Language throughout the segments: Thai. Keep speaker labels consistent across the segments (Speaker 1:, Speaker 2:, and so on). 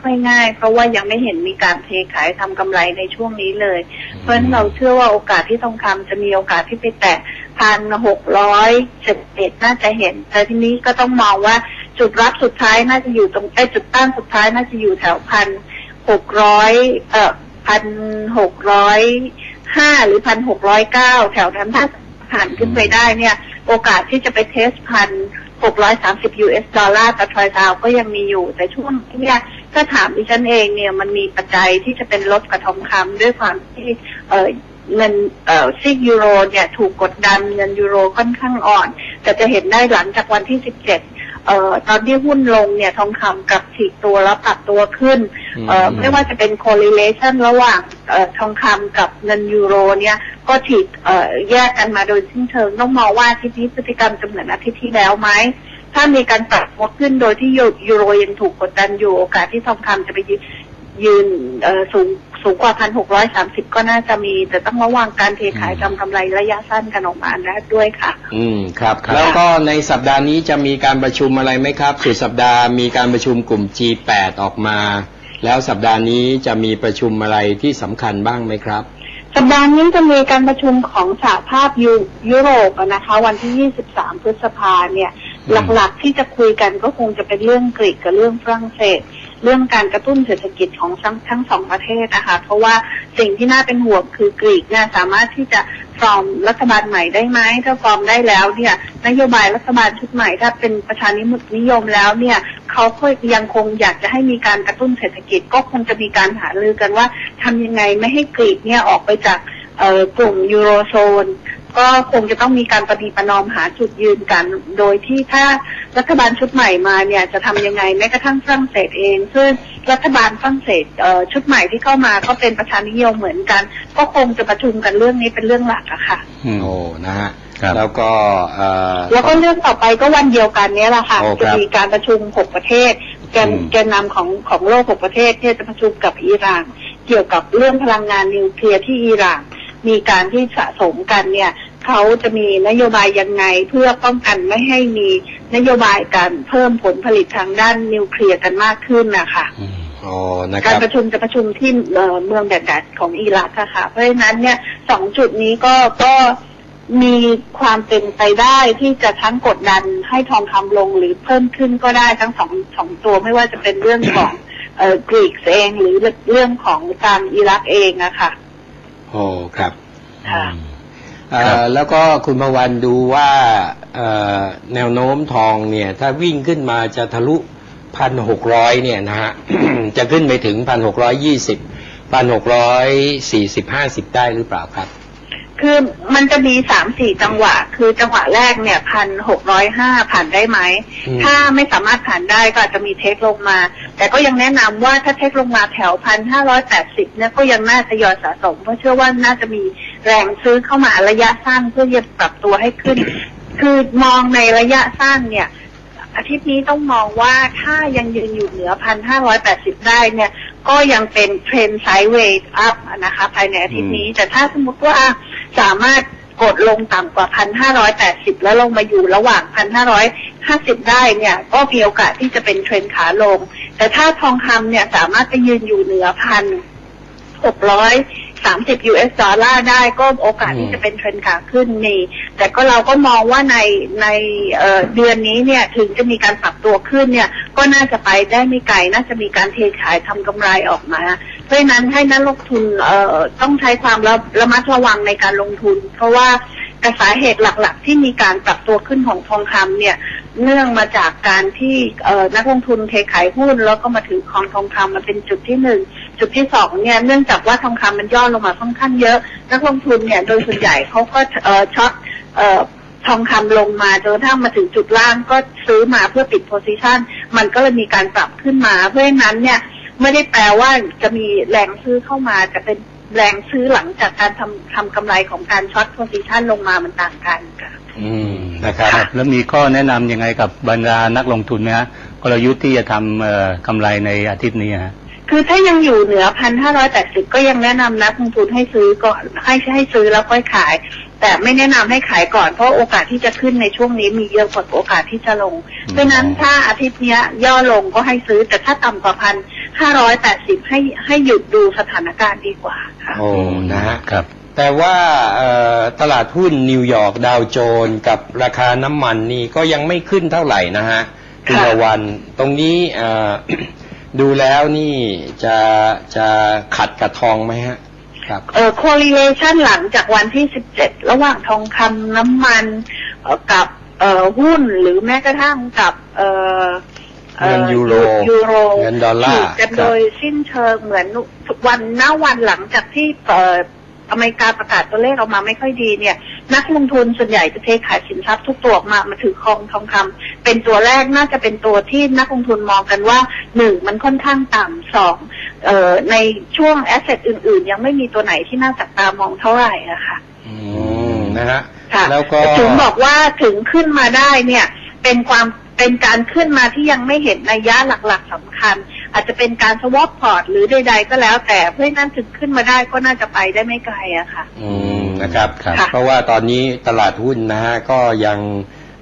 Speaker 1: ค่อยง่าย เพราะว่ายังไม่เห็นมีการเทขายทำกำไรในช่วงนี้เลย เพราะฉะนั้นเราเชื่อว่าโอกาสที่ทองคำจะมีโอกาสที่ไปแตะพันหกร้อยเจ็ดเอ็ดน่าจะเห็น แต่ทีนี้ก็ต้องมองว่าจุดรับสุดท้ายน่าจะอยู่ตรงไอ้ยจุดต้านสุดท้ายน่าจะอยู่แถวพันหกร้อยเอ่อพันหกร้อยห้าหรือพันหกร้อยเก้าแถวนั้นถ้าผ่านขึ้นไปได้เนี่ย โอกาสที่จะไปเทสพันหกร้อยสามสิบ US ดอลลาร์ต่อทรอยซาวก็ยังมีอยู่ แต่ช่วงนี้เนี่ย ถ้าถามดิฉันเองเนี่ยมันมีปัจจัยที่จะเป็นลดกระทองคำด้วยความที่เอ่อเงินเอ่อซีกยูโรเนี่ยถูกกดดันเงินยูโรค่อนข้างอ่อน แต่จะเห็นได้หลังจากวันที่ 17เอ่อตอนที่หุ้นลงเนี่ยทองคำกลับถีกตัวแล้วปรับตัวขึ้นเอ่อ
Speaker 2: อืม
Speaker 1: ไม่ว่าจะเป็น correlation ระหว่างเอ่อทองคำกับเงินยูโรเนี่ยก็ถีกเอ่อแยกกันมาโดยสิ้นเชิงต้องมองว่าอาทิตย์นี้พฤติกรรมจะเหมือนอาทิตย์ที่แล้วไหม ถ้ามีการปรับตัวขึ้นโดยที่ยูยูโรยังถูกกดดันอยู่โอกาสที่ทองคำจะไปยืนยืนเอ่อสูงสูงกว่าพันหกร้อยสามสิบก็น่าจะมี แต่ต้องระวังการเทขายทำกำไรระยะสั้นกันออกมาได้ด้วยค่ะ
Speaker 2: อืมครับ
Speaker 3: ครับ
Speaker 2: แล้วก็ในสัปดาห์นี้จะมีการประชุมอะไรไหมครับ สุดสัปดาห์มีการประชุมกลุ่ม G8 ออกมา แล้วสัปดาห์นี้จะมีประชุมอะไรที่สำคัญบ้างไหมครับ
Speaker 1: สัปดาห์นี้จะมีการประชุมของสหภาพยุยุโรปอะนะคะ วันที่ 23 พฤษภาเนี่ย
Speaker 2: อืม
Speaker 1: หลักๆที่จะคุยกันก็คงจะเป็นเรื่องกรีกกับเรื่องฝรั่งเศส เรื่องการกระตุ้นเศรษฐกิจของทั้งทั้งสองประเทศนะคะเพราะว่าสิ่งที่น่าเป็นห่วงคือกรีกเนี่ยสามารถที่จะฟอร์มรัฐบาลใหม่ได้ไหมถ้าฟอร์มได้แล้วเนี่ยนโยบายรัฐบาลชุดใหม่ถ้าเป็นประชานินิยมแล้วเนี่ยเขาก็ยังคงอยากจะให้มีการกระตุ้นเศรษฐกิจก็คงจะมีการหารือกันว่าทำยังไงไม่ให้กรีกเนี่ยออกไปจากเอ่อกลุ่มยูโรโซน ก็คงจะต้องมีการปฏิประนอมหาจุดยืนกัน โดยที่ถ้ารัฐบาลชุดใหม่มาเนี่ยจะทำยังไงแม้กระทั่งฝรั่งเศสเอง ซึ่งรัฐบาลฝรั่งเศสเอ่อชุดใหม่ที่เข้ามาก็เป็นประชานิยมเหมือนกัน ก็คงจะประชุมกันเรื่องนี้เป็นเรื่องหลักอะค่ะ
Speaker 3: อืม
Speaker 2: โอ้นะฮะ
Speaker 3: ครับ
Speaker 2: แล้วก็เอ่อ
Speaker 1: แล้วก็เรื่องต่อไปก็วันเดียวกันเนี้ยแหละค่ะ
Speaker 2: โอ้ครับ
Speaker 1: จะมีการประชุมหกประเทศแกน
Speaker 3: อืม
Speaker 1: แกนนำของของโลกหกประเทศที่จะประชุมกับอิหร่านเกี่ยวกับเรื่องพลังงานนิวเคลียร์ที่อิหร่าน มีการที่สะสมกันเนี่ยเขาจะมีนโยบายยังไงเพื่อป้องกันไม่ให้มีนโยบายการเพิ่มผลผลิตทางด้านนิวเคลียร์กันมากขึ้นนะคะ
Speaker 3: อืม
Speaker 2: อ๋อนะค
Speaker 1: การ
Speaker 2: รับ
Speaker 1: ประชุมจะประชุมที่เอ่อเมืองแบกดัดของอิรักอะค่ะ เพราะฉะนั้นเนี่ยสองจุดนี้ก็ก็มีความเป็นไปได้ที่จะทั้งกดดันให้ทองคำลงหรือเพิ่มขึ้นก็ได้ทั้งสองสองตัวไม่ว่าจะเป็นเรื่องของเอ่อกรีกเองหรือเรื่องของทางอิรักเองอะค่ะ
Speaker 2: โอ้ครับ
Speaker 1: ค่ะ
Speaker 2: เอ่อ
Speaker 3: ครับ
Speaker 2: แล้วก็คุณพวันดูว่าเอ่อแนวโน้มทองเนี่ย ถ้าวิ่งขึ้นมาจะทะลุพันหกร้อยเนี่ยนะฮะจะขึ้นไปถึงพันหกร้อยยี่สิบพันหกร้อยสี่สิบห้าสิบได้หรือเปล่าครับ
Speaker 1: คือมันจะมีสามสี่จังหวะ คือจังหวะแรกเนี่ยพันหกร้อยห้าผ่านได้ไหม
Speaker 2: อืม
Speaker 1: ถ้าไม่สามารถผ่านได้ก็อาจจะมีเทคลงมา แต่ก็ยังแนะนำว่าถ้าเทคลงมาแถวพันห้าร้อยแปดสิบเนี่ยก็ยังน่าจะยอยสะสม เพราะเชื่อว่าน่าจะมีแรงซื้อเข้ามาระยะสั้นเพื่อจะปรับตัวให้ขึ้น คือมองในระยะสั้นเนี่ยอาทิตย์นี้ต้องมองว่าถ้ายังยืนอยู่เหนือพันห้าร้อยแปดสิบได้เนี่ย ก็ยังเป็นเทรนไซด์เวย์อัพนะคะ ภายในอาทิตย์นี้ แต่ถ้าสมมติว่า สามารถกดลงต่ำกว่าพันห้าร้อยแปดสิบแล้วลงมาอยู่ระหว่างพันห้าร้อยห้าสิบได้เนี่ยก็มีโอกาสที่จะเป็นเทรนขาลง แต่ถ้าทองคำเนี่ยสามารถไปยืนอยู่เหนือพันหกร้อยสามสิบ US ดอลลาร์ได้ก็โอกาสที่จะเป็นเทรนขาขึ้นมีแต่ก็เราก็มองว่าในในเเดือนนี้เนี่ยถึงจะมีการปรับตัวขึ้นเนี่ยก็น่าจะไปได้ไม่ไกล น่าจะมีการเทขายทำกำไรออกมา ราะนั้นให้นักลงทุนเอ่อต้องใช้ความระระมัดระวังในการลงทุน เพราะว่าสาเหตุหลัก ๆ ที่มีการปรับตัวขึ้นของทองคำเนี่ย เนื่องมาจากการที่เอ่อนักลงทุนเทขายหุ้น แล้วก็มาถือครองทองคำมาเป็นจุดที่หนึ่งจุดที่สองเนี่ยเนื่องจากว่าทองคำมันย่อลงมาค่อนข้างเยอะ นักลงทุนเนี่ยโดยส่วนใหญ่เขาก็เอ่อช็อตเอ่อทองคำลงมาจนกระทั่งมาถึงจุดล่างก็ซื้อมาเพื่อปิดโพซิชันมันก็เลยมีการปรับขึ้นมา เพราะฉะนั้นเนี่ย ไม่ได้แปลว่าจะมีแรงซื้อเข้ามาจะเป็นแรงซื้อหลังจากการทำทำกำไรของการช็อตโพซิชันลงมามันต่างกันค่ะ
Speaker 2: อืมนะครับ
Speaker 3: ครับแล้วมีข้อแนะนำยังไงกับบรรดานักลงทุนไหมฮะกลยุทธ์ที่จะทำเอ่อกำไรในอาทิตย์นี้ฮะ
Speaker 1: คือถ้ายังอยู่เหนือพันห้าร้อยแปดสิบก็ยังแนะนำนักลงทุนให้ซื้อก่อนให้ให้ซื้อแล้วค่อยขาย แต่ไม่แนะนำให้ขายก่อนเพราะโอกาสที่จะขึ้นในช่วงนี้มีเยอะกว่าโอกาสที่จะลง เพราะฉะนั้นถ้าอาทิตย์เนี้ยย่อลงก็ให้ซื้อแต่ถ้าต่ำกว่าพันห้าร้อยแปดสิบให้ให้หยุดดูสถานการณ์ดีกว่าค่ะ
Speaker 2: โอ้นะฮะ
Speaker 3: ครับ
Speaker 2: แต่ว่าเอ่อตลาดหุ้นนิวยอร์กดาวโจนส์กับราคาน้ำมันนี่ก็ยังไม่ขึ้นเท่าไหร่นะฮะคุณ
Speaker 1: ค่ะ
Speaker 2: ละวันตรงนี้เอ่อดูแล้วนี่จะจะขัดกับทองไหมฮะครับ
Speaker 1: เอ่อ correlation หลังจากวันที่17ระหว่างทองคำน้ำมันเอ่อกับเอ่อหุ้นหรือแม้กระทั่งกับเอ่ออ่อ
Speaker 2: เงินยูโร
Speaker 1: ยูโร
Speaker 2: เงินดอลลาร์
Speaker 1: ถูกกัน
Speaker 2: ครับ
Speaker 1: โดยสิ้นเชิงเหมือนทุกวันหน้าวันหลังจากที่เอ่ออเมริกาประกาศตัวเลขออกมาไม่ค่อยดีเนี่ย นักลงทุนส่วนใหญ่จะเทขายสินทรัพย์ทุกตัวออกมามาถือครองทองคำเป็นตัวแรกน่าจะเป็นตัวที่นักลงทุนมองกันว่าหนึ่งมันค่อนข้างต่ำสอง เอ่อในช่วงแอสเซทอื่น ๆ ยังไม่มีตัวไหนที่น่าจับตามองเท่าไหร่อะค่ะ
Speaker 2: อืมนะฮะ
Speaker 1: ค่ะ
Speaker 2: แล้วก็
Speaker 1: ถึงบอกว่าถึงขึ้นมาได้เนี่ย เป็นความเป็นการขึ้นมาที่ยังไม่เห็นนัยยะหลัก ๆสำคัญ อาจจะเป็นการสวอปพอร์ตหรือใด ๆ ก็แล้ว แต่เพราะฉะนั้นถึงขึ้นมาได้ก็น่าจะไปได้ไม่ไกลอะค่ะ
Speaker 2: อืมนะครับ
Speaker 3: ครับ
Speaker 1: ค่ะ
Speaker 2: เพราะว่าตอนนี้ตลาดหุ้นนะฮะก็ยัง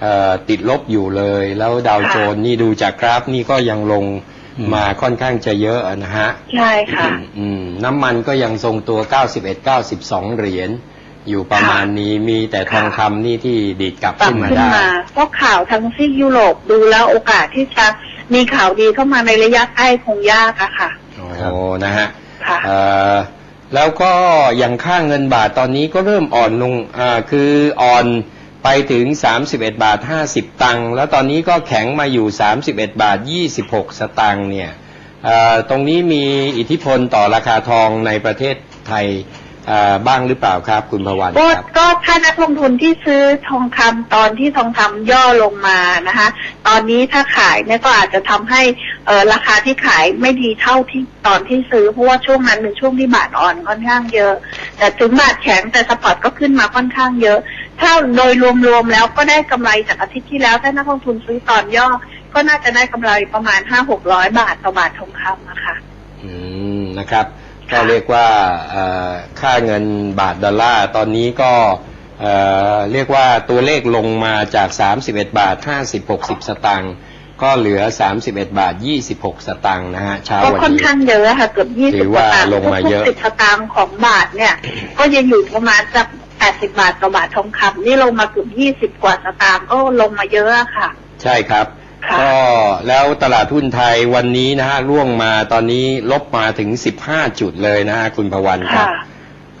Speaker 2: เอ่อติดลบอยู่เลย แล้วดาวโจนส์นี่ดูจากกราฟนี่ก็ยังลง
Speaker 3: อื ม
Speaker 2: มาค่อนข้างจะเยอะนะฮะ
Speaker 1: ใช่ค่ะ
Speaker 2: อืม น้ำมันก็ยังทรงตัว 91 92 เหรียญอยู่ประมาณนี้มีแต่ทองคำนี่ที่ดีดกลับ
Speaker 1: ปรับ
Speaker 2: ขึ้นมา
Speaker 1: ขึ้น
Speaker 2: ได้
Speaker 1: มาเพราะข่าวทั้งซีกยุโรปดูแล้วโอกาสที่จะมีข่าวดีเข้ามาในระยะใกล้คงยากอะค่ะ
Speaker 2: โอ้
Speaker 3: ครับ
Speaker 2: นะฮะ
Speaker 1: ค่ะ
Speaker 2: เอ่อแล้วก็อย่างค่าเงินบาทตอนนี้ก็เริ่มอ่อนลงอ่าคืออ่อน ไปถึง 31 บาท 50 ตังค์แล้วตอนนี้ก็แข็งมาอยู่ 31 บาท 26 สตางค์เนี่ยตรงนี้มีอิทธิพลต่อราคาทองในประเทศไทยบ้างหรือเปล่าครับคุณพวัน
Speaker 1: ก็
Speaker 2: ครับ
Speaker 1: ก็ถ้านักลงทุนที่ซื้อทองคำตอนที่ทองคำย่อลงมานะคะ ตอนนี้ถ้าขายเนี่ยก็อาจจะทำให้เราคาที่ขายไม่ดีเท่าที่ตอนที่ซื้อเพราะว่าช่วงนั้นเป็นช่วงที่บาทอ่อนค่อนข้างเยอะ แต่ถึงบาทแข็งแต่สปอร์ตก็ขึ้นมาค่อนข้างเยอะ ถ้าโดยรวมๆแล้วก็ได้กำไรจากอาทิตย์ที่แล้ว ถ้านักลงทุนซื้อตอนย่อ ก็น่าจะได้กำไรประมาณห้าหกร้อยบาทต่อบาททองคำนะคะ
Speaker 2: อืมนะครับ
Speaker 1: ค่ะ
Speaker 2: ก็เรียกว่าเอ่อค่าเงินบาทดอลลาร์ตอนนี้ก็เอ่อเรียกว่าตัวเลขลงมาจาก 31 บาท 50 60 สตางค์ก็เหลือ 31 บาท 26 สตางค์นะฮะเช้า
Speaker 1: ก็
Speaker 2: วัน
Speaker 1: ค่อน
Speaker 2: นี้
Speaker 1: ข้างเยอะค่ะเกือบยี่
Speaker 2: ถื
Speaker 1: สิบ
Speaker 2: อกว่า
Speaker 1: ว่าบาท
Speaker 2: ลงมาเยอะ
Speaker 1: ทุกๆสิบสตางค์ของบาทเนี่ย ก็จะอยู่ประมาณสัก แปดสิบาทต่อบาททองคำนี่ลงมาเกือบยี่สิบกว่าสตางค์ก็ลงมาเยอะอะค่ะ
Speaker 2: ใช่ครับ
Speaker 1: ค่ะ
Speaker 2: ก็แล้วตลาดหุ้นไทยวันนี้นะฮะร่วงมาตอนนี้ลบมาถึง 15 จุดเลยนะฮะคุณพวันครั
Speaker 1: ค่ะ
Speaker 2: บ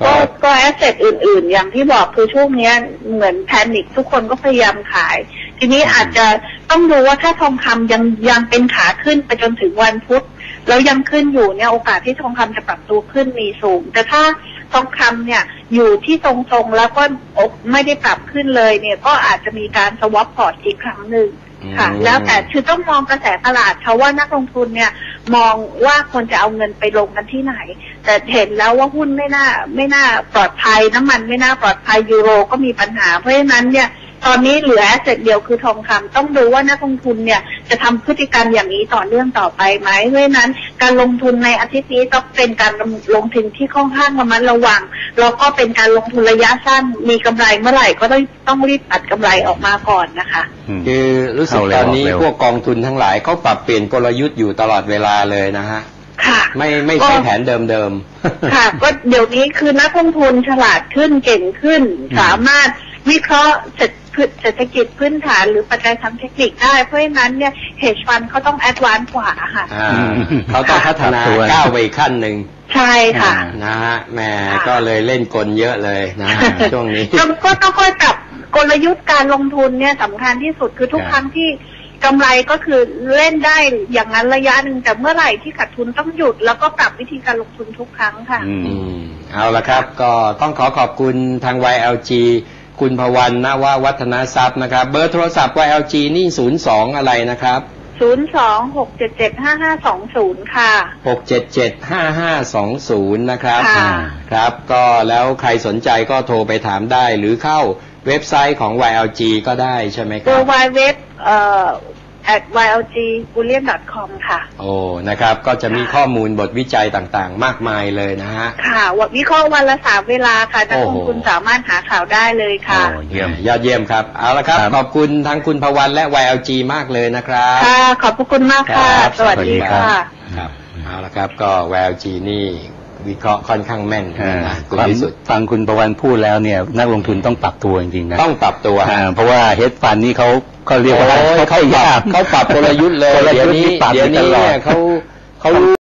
Speaker 1: ก็ก็แอสเซทอื่น ๆ อย่างที่บอกคือช่วงเนี้ยเหมือนแพนิคทุกคนก็พยายามขาย ทีนี้อาจจะต้องดูว่าถ้าทองคำยังยังเป็นขาขึ้นไปจนถึงวันพุธ แล้วยังขึ้นอยู่เนี่ยโอกาสที่ทองคำจะปรับตัวขึ้นมีสูง แต่ถ้า ทองคำเนี่ยอยู่ที่ทรงๆแล้วก็อกไม่ได้ปรับขึ้นเลยเนี่ยก็อาจจะมีการสวอปพอร์ตอีกครั้งหนึ่งค่ะ
Speaker 2: อืม
Speaker 1: แล้วแต่คือต้องมองกระแสตลาดเขาว่านักลงทุนเนี่ยมองว่าควรจะเอาเงินไปลงกันที่ไหน แต่เห็นแล้วว่าหุ้นไม่น่าไม่น่าปลอดภัยน้ำมันไม่น่าปลอดภัยยูโรก็มีปัญหาเพราะฉะนั้นเนี่ย ตอนนี้เหลือแอสเซทเดียวคือทองคำต้องดูว่านักลงทุนเนี่ยจะทำพฤติกรรมอย่างนี้ต่อเนื่องต่อไปไหมเพราะฉะนั้นการลงทุนในอาทิตย์นี้ต้องเป็นการลงทุนที่ค่อนข้างระมัดระวังแล้วก็เป็นการลงทุนระยะสั้นมีกำไรเมื่อไหร่ก็ต้องต้องรีบตัดกำไรออกมาก่อนนะคะ
Speaker 3: อืม
Speaker 2: คือรู้สึก
Speaker 3: เข้าเร็ว
Speaker 2: ตอนนี้
Speaker 3: ออกเร็ว
Speaker 2: พวกกองทุนทั้งหลายเขาปรับเปลี่ยนกลยุทธ์อยู่ตลอดเวลาเลยนะฮะ
Speaker 1: ค่ะ
Speaker 2: ไม่ไม่ใช่
Speaker 1: ก็
Speaker 2: แผนเดิมๆ
Speaker 1: ค่ะ ก็เดี๋ยวนี้คือนักลงทุนฉลาดขึ้นเก่งขึ้น
Speaker 3: อืม
Speaker 1: สามารถวิเคราะห์เศรษฐ เศรษฐกิจพื้นฐานหรือปัจจัยทางเทคนิคได้ เพราะฉะนั้นเนี่ยเฮ d ฟันเขาต้องแอดวานซ์กว่าค่ะ
Speaker 2: อ่า
Speaker 3: อืม
Speaker 2: เขาต้องพัฒนา
Speaker 3: ครับตัว
Speaker 2: ก้าวไปอีกขั้นหนึ่ง
Speaker 1: ใช่ค่ะ
Speaker 3: อ่า
Speaker 2: นะฮะแหม่
Speaker 1: ค่ะ
Speaker 2: ก็เลยเล่นกลเยอะเลยนะฮะช่วงนี้
Speaker 1: แล้วก็ต้องค่อยปรับกลยุทธ์การลงทุนเนี่ยสำคัญที่สุดคือทุก
Speaker 3: ครับ
Speaker 1: ครั้งที่กำไรก็คือเล่นได้อย่างนั้นระยะหนึ่งแต่เมื่อไหร่ที่ขาดทุนต้องหยุด แล้วก็ปรับวิธีการลงทุนทุกครั้งค่ะ
Speaker 3: อืม
Speaker 2: อืมเอาละครับ ก็ต้องขอขอบคุณทาง YLG คุณพวันนววัฒนทรัพย์นะครับ เบอร์โทรศัพท์ YLG นี่ 02 อะไรนะครับ
Speaker 1: ศูนย์สองหกเจ็ดเจ็ดห้าห้าสองศูนย์ค่ะ
Speaker 2: 6775520 นะครับ
Speaker 1: ค่ะ
Speaker 2: ครับ ก็แล้วใครสนใจก็โทรไปถามได้หรือเข้าเว็บไซต์ของ YLG ก็ได้ใช่ไหมค
Speaker 1: เว
Speaker 2: รั
Speaker 1: อบร์ไวเว็บเอ่อ at ylgbullion.com ค่ะ
Speaker 2: โอ้ นะครับ ก็จะมีข้อมูลบทวิจัยต่างๆ มากมายเลยนะฮะ
Speaker 1: ค่ะวันวิเคราะห์วันละสามเวลาค่ะนักลง
Speaker 2: โอ้โห
Speaker 1: ทุนสามารถหาข่าวได้เลยค่ะ
Speaker 3: โอ้ เยี่ยม
Speaker 2: ยอดเยี่ยมครับ เอาละครับ
Speaker 3: ครับ
Speaker 2: ขอบคุณทั้งคุณพวันและ YLG มากเลยนะครับ
Speaker 1: ค่ะ ขอบพระคุณมากค่ะ
Speaker 2: ครับ
Speaker 1: สวัสดี
Speaker 3: สวัสดีครับ
Speaker 1: ค่ะ
Speaker 2: ครับ เอาละครับ ก็ YLG นี่วิเคราะห์ค่อนข้างแม่น
Speaker 3: อ่า
Speaker 2: นะคุณ
Speaker 3: ฟัง
Speaker 2: วิสุทธิ์
Speaker 3: ฟังคุณประวันพูดแล้วเนี่ย นักลงทุนต้องปรับตัวจริงๆนะ
Speaker 2: ต้องปรับตัว
Speaker 3: อ่าเพราะว่าเฮดฟันนี่เขา ก็เรียกว่า
Speaker 2: โอ้ยเขาปรับเขาปรับกลยุทธ์เลย
Speaker 3: กล
Speaker 2: เดี๋ยว
Speaker 3: ยุทธ์
Speaker 2: นี้
Speaker 3: ที่ปรับ
Speaker 2: เดี๋ยว
Speaker 3: ต
Speaker 2: นี้
Speaker 3: ลอ
Speaker 2: เนี่
Speaker 3: ด
Speaker 2: ยเขาเขารู้